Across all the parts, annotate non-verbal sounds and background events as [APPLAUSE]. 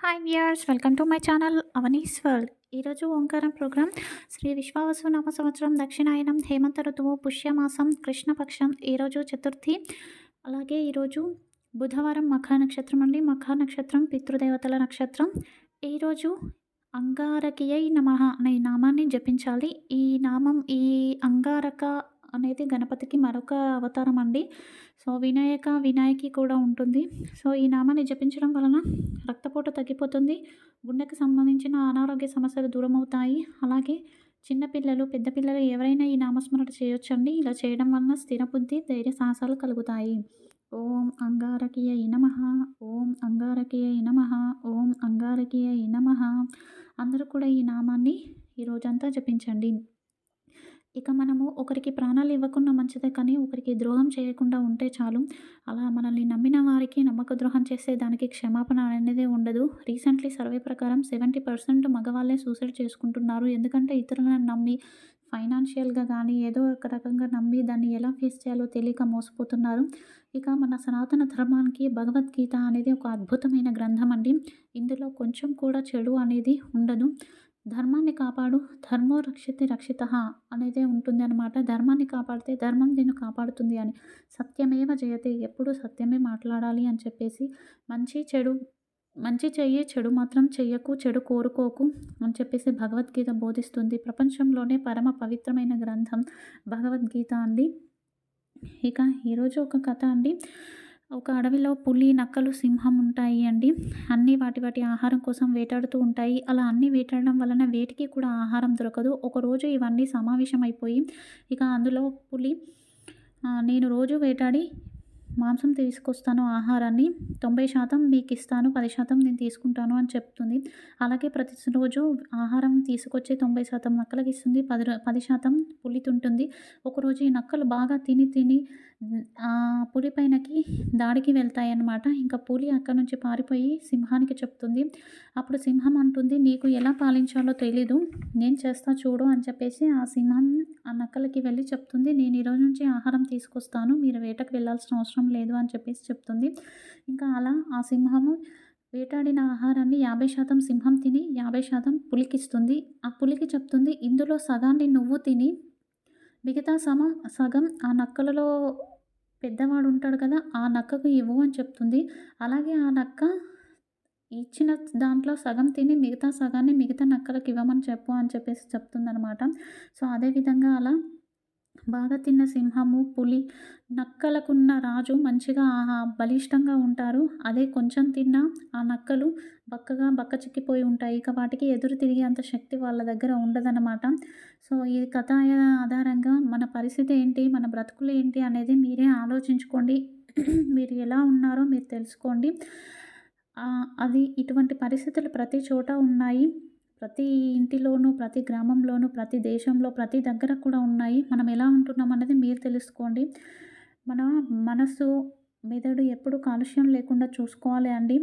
Hi viewers welcome to my channel Avani's world ఈరోజు Omkaram programme Shri Vishwavasu నవ సంవత్సరం దక్షిణాయనం హేమంత ఋతువు పుష్యమాసం కృష్ణపక్షం ఈరోజు చతుర్థి. అలాగే ఈరోజు బుధవారం మఖా నక్షత్రం అండి. మఖా నక్షత్రం పితృదేవతల నక్షత్రం. ఈరోజు అంగారకియై నమ అనే నామాన్ని జపించాలి. ఈ నామం ఈ అంగారక అనేది గణపతికి మరొక అవతారం అండి. సో వినాయక వినాయకి కూడా ఉంటుంది. సో ఈ నామాన్ని జపించడం వలన రక్తపోటు తగ్గిపోతుంది. గుండెకి సంబంధించిన అనారోగ్య సమస్యలు దూరం అవుతాయి అలాగే చిన్నపిల్లలు పెద్ద పిల్లలు ఎవరైనా ఈ నామస్మరణ చేయొచ్చండి. ఇలా చేయడం వలన స్థిర బుద్ధి ధైర్య సాహసాలు కలుగుతాయి. ఓం అంగారకీయ నమ. ఓం అంగారకీయ నమ. ఓం అంగారకీయ నమ. అందరూ కూడా ఈ నామాన్ని ఈ రోజంతా జపించండి. ఇక మనము ఒకరికి ప్రాణాలు ఇవ్వకుండా మంచిదే కానీ ఒకరికి ద్రోహం చేయకుండా ఉంటే చాలు. అలా మనల్ని నమ్మిన వారికి నమ్మక ద్రోహం చేస్తే దానికి క్షమాపణ అనేది ఉండదు. రీసెంట్లీ సర్వే ప్రకారం సెవెంటీ పర్సెంట్ మగవాళ్ళే సూసైడ్ చేసుకుంటున్నారు. ఎందుకంటే ఇతరులను నమ్మి ఫైనాన్షియల్గా కానీ ఏదో ఒక రకంగా నమ్మి దాన్ని ఎలా ఫేస్ చేయాలో తెలియక మోసపోతున్నారు. ఇక మన సనాతన ధర్మానికి భగవద్గీత అనేది ఒక అద్భుతమైన గ్రంథం అండి. ఇందులో కొంచెం కూడా చెడు అనేది ఉండదు. ధర్మాన్ని కాపాడు ధర్మో రక్షితి రక్షిత అనేదే ఉంటుంది అనమాట ధర్మాన్ని కాపాడితే ధర్మం నిన్ను కాపాడుతుంది అని. సత్యమేవ జయతే ఎప్పుడు సత్యమే మాట్లాడాలి అని చెప్పేసి మంచి చెడు మంచి చెయ్యి చెడు మాత్రం చెయ్యకు చెడు కోరుకోకు అని చెప్పేసి భగవద్గీత బోధిస్తుంది. ప్రపంచంలోనే పరమ పవిత్రమైన గ్రంథం భగవద్గీత అండి. ఇక ఈరోజు ఒక కథ అండి. ఒక అడవిలో పులి నక్కలు సింహం ఉంటాయి అండి. అన్నీ వాటి వాటి ఆహారం కోసం వేటాడుతూ ఉంటాయి. అలా అన్నీ వేటాడడం వలన వేటికి కూడా ఆహారం దొరకదు. ఒకరోజు ఇవన్నీ సమావేశం అయిపోయి ఇక అందులో పులి నేను రోజు వేటాడి మాంసం తీసుకొస్తాను ఆహారాన్ని. తొంభై శాతం మీకు ఇస్తాను పది శాతం నేను తీసుకుంటాను అని చెప్తుంది. అలాగే ప్రతి రోజు ఆహారం తీసుకొచ్చి తొంభై శాతం నక్కలకి ఇస్తుంది పది పది శాతం పులి తింటుంది. ఒకరోజు ఈ నక్కలు బాగా తిని తిని ఆ పులి పైనకి దాడికి వెళ్తాయి అన్నమాట ఇంకా పులి అక్కడ నుంచి పారిపోయి సింహానికి చెప్తుంది. అప్పుడు సింహం అంటుంది నీకు ఎలా పాలించాలో తెలీదు. నేను చేస్తా చూడు అని చెప్పేసి ఆ సింహం ఆ నక్కలకి వెళ్ళి చెప్తుంది. నేను ఈరోజు నుంచి ఆహారం తీసుకొస్తాను. మీరు వేటకు వెళ్ళాల్సిన అవసరం లేదు అని చెప్పేసి చెప్తుంది. ఇంకా అలా ఆ సింహము వేటాడిన ఆహారాన్ని యాభై శాతం సింహం తిని యాభై శాతం పులికిస్తుంది. ఆ పులికి చెప్తుంది ఇందులో సగాన్ని నువ్వు తిని మిగతా సమం సగం ఆ నక్కలలో పెద్దవాడు ఉంటాడు కదా ఆ నక్కకు ఇవ్వు అని చెప్తుంది. అలాగే ఆ నక్క ఇచ్చిన దాంట్లో సగం తిని మిగతా సగాన్ని మిగతా నక్కలకు ఇవ్వమని చెప్పు అని చెప్పేసి చెప్తుందనమాట సో అదేవిధంగా అలా బాగా తిన్న సింహము పులి నక్కలకున్న రాజు మంచిగా బలిష్టంగా ఉంటారు. అదే కొంచెం తిన్నా ఆ నక్కలు బక్కగా బక్క చిక్కిపోయి ఉంటాయి. ఇక వాటికి ఎదురు తిరిగే అంత శక్తి వాళ్ళ దగ్గర ఉండదన్నమాట. సో ఈ కథ ఆధారంగా మన పరిస్థితి ఏంటి మన బ్రతుకులు ఏంటి అనేది మీరే ఆలోచించుకోండి. [CLEARS THROAT] మీరు ఎలా ఉన్నారో మీరు తెలుసుకోండి. అది ఇటువంటి పరిస్థితులు ప్రతి చోట ఉన్నాయి. ప్రతి ఇంటిలోనూ ప్రతి గ్రామంలోనూ ప్రతి దేశంలో ప్రతి దగ్గర కూడా ఉన్నాయి. మనం ఎలా ఉంటున్నాం అనేది మీరు తెలుసుకోండి. మన మనసు మెదడు ఎప్పుడు కాలుష్యం లేకుండా చూసుకోవాలి అండి.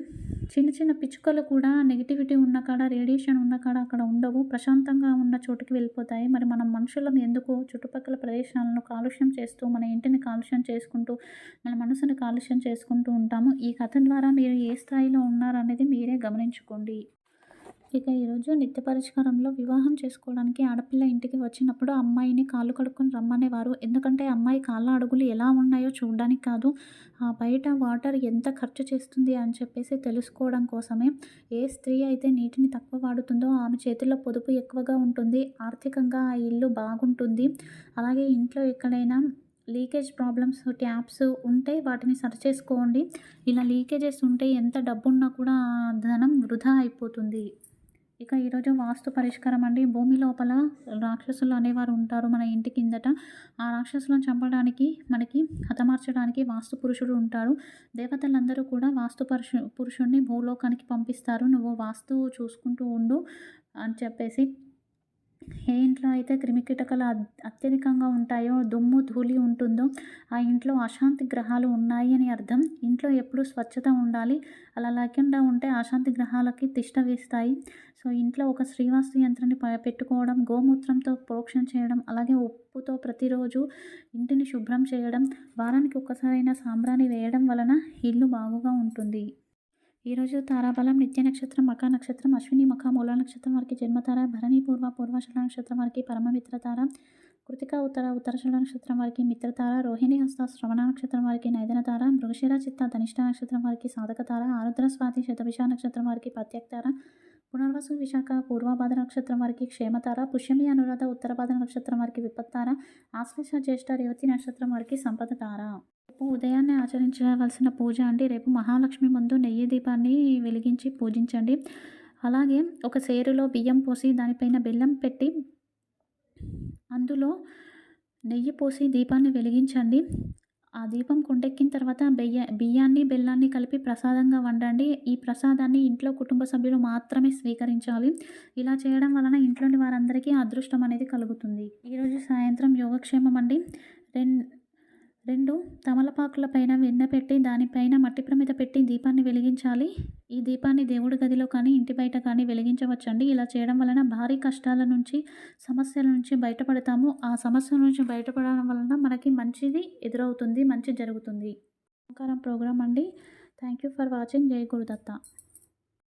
చిన్న చిన్న పిచ్చుకలు కూడా నెగిటివిటీ ఉన్న కాడ రేడియేషన్ ఉన్న కాడ అక్కడ ఉండవు. ప్రశాంతంగా ఉన్న చోటుకి వెళ్ళిపోతాయి. మరి మనం మనుషులం ఎందుకు? చుట్టుపక్కల ప్రదేశాలను కాలుష్యం చేస్తూ మన ఇంటిని కాలుష్యం చేసుకుంటూ మన మనసును కాలుష్యం చేసుకుంటూ ఉంటాము. ఈ కథ ద్వారా మీరు ఏ స్థాయిలో ఉన్నారనేది మీరే గమనించుకోండి. ఇక ఈరోజు నిత్య పరిష్కారంలో వివాహం చేసుకోవడానికి ఆడపిల్ల ఇంటికి వచ్చినప్పుడు అమ్మాయిని కాళ్ళు కడుక్కొని రమ్మనేవారు. ఎందుకంటే అమ్మాయి కాళ్ళ అడుగులు ఎలా ఉన్నాయో చూడడానికి కాదు ఆ బయట వాటర్ ఎంత ఖర్చు చేస్తుంది అని చెప్పేసి తెలుసుకోవడం కోసమే. ఏ స్త్రీ అయితే నీటిని తక్కువ వాడుతుందో ఆమె చేతిలో పొదుపు ఎక్కువగా ఉంటుంది ఆర్థికంగా ఆ ఇల్లు బాగుంటుంది. అలాగే ఇంట్లో ఎక్కడైనా లీకేజ్ ప్రాబ్లమ్స్ ట్యాప్స్ ఉంటే వాటిని సరి చేసుకోండి ఇలా లీకేజెస్ ఉంటే ఎంత డబ్బున్నా కూడా ధనం వృధా అయిపోతుంది. ఇక ఈరోజు వాస్తు పరిష్కారం అండి. భూమి లోపల రాక్షసులు అనేవారు ఉంటారు మన ఇంటి కిందట. ఆ రాక్షసులను చంపడానికి మనకి హతమార్చడానికి వాస్తు పురుషుడు ఉంటాడు. దేవతలందరూ కూడా వాస్తు పరుషు పురుషుడిని భూలోకానికి పంపిస్తారు. నువ్వు వాస్తు చూసుకుంటూ ఉండు అని చెప్పేసి ఏ ఇంట్లో అయితే క్రిమికీటకాలు అత్యధికంగా ఉంటాయో దుమ్ము ధూళి ఉంటుందో ఆ ఇంట్లో అశాంతి గ్రహాలు ఉన్నాయి అని అర్థం. ఇంట్లో ఎప్పుడు స్వచ్ఛత ఉండాలి. అలా లేకుండా ఉంటే అశాంతి గ్రహాలకి తిష్ట వేస్తాయి. సో ఇంట్లో ఒక శ్రీవాస్తు యంత్రాన్ని పెట్టుకోవడం గోమూత్రంతో ప్రోక్షణ చేయడం అలాగే ఉప్పుతో ప్రతిరోజు ఇంటిని శుభ్రం చేయడం వారానికి ఒక్కసారైనా సాంబ్రాణి వేయడం వలన ఇల్లు బాగుగా ఉంటుంది. ఈరోజు తారాబలం నిత్య నక్షత్రం మఖా నక్షత్రం అశ్విని మఖ మూల నక్షత్రం వారికి జన్మతార భరణి పూర్వ పూర్వశల నక్షత్రం వారికి పరమమిత్రతార కృతిక ఉత్తర ఉత్తరశల నక్షత్రం వారికి మిత్రతార రోహిణి హస్త శ్రవణ నక్షత్రం వారికి నైదనతార మృగశిర చిత్త ధనిష్ట నక్షత్రం వారికి సాధకతార ఆరుద్ర స్వాతి శతభిష నక్షత్రం వారికి ప్రత్యక్తార పునర్వసు విశాఖ పూర్వభాద నక్షత్రం వారికి క్షేమతార పుష్యమి అనురాధ ఉత్తరభాద నక్షత్రం వారికి విపత్తార ఆశ్లేష జ్యేష్ఠ రేవతి నక్షత్రం వారికి సంపదతార. రేపు ఉదయాన్నే ఆచరించవలసిన పూజ అండి. రేపు మహాలక్ష్మి ముందు నెయ్యి దీపాన్ని వెలిగించి పూజించండి. అలాగే ఒక సేరులో బియ్యం పోసి దానిపైన బెల్లం పెట్టి అందులో నెయ్యి పోసి దీపాన్ని వెలిగించండి. ఆ దీపం కొండెక్కిన తర్వాత బియ్య బియ్యాన్ని బెల్లాన్ని కలిపి ప్రసాదంగా వండండి. ఈ ప్రసాదాన్ని ఇంట్లో కుటుంబ సభ్యులు మాత్రమే స్వీకరించాలి. ఇలా చేయడం వలన ఇంట్లోని వారందరికీ అదృష్టం అనేది కలుగుతుంది. ఈరోజు సాయంత్రం యోగక్షేమం అండి. రెండు రెండు తమలపాకుల పైన వెన్న పెట్టి దానిపైన మట్టి ప్రమిద పెట్టి దీపాన్ని వెలిగించాలి. ఈ దీపాన్ని దేవుడి గదిలో కానీ ఇంటి బయట కానీ వెలిగించవచ్చండి. ఇలా చేయడం వలన భారీ కష్టాల నుంచి సమస్యల నుంచి బయటపడతాము. ఆ సమస్యల నుంచి బయటపడడం వలన మనకి మంచిది ఎదురవుతుంది మంచి జరుగుతుంది. ఓంకారం ప్రోగ్రామ్ అండి. Thank you for watching. జై గురుదత్త.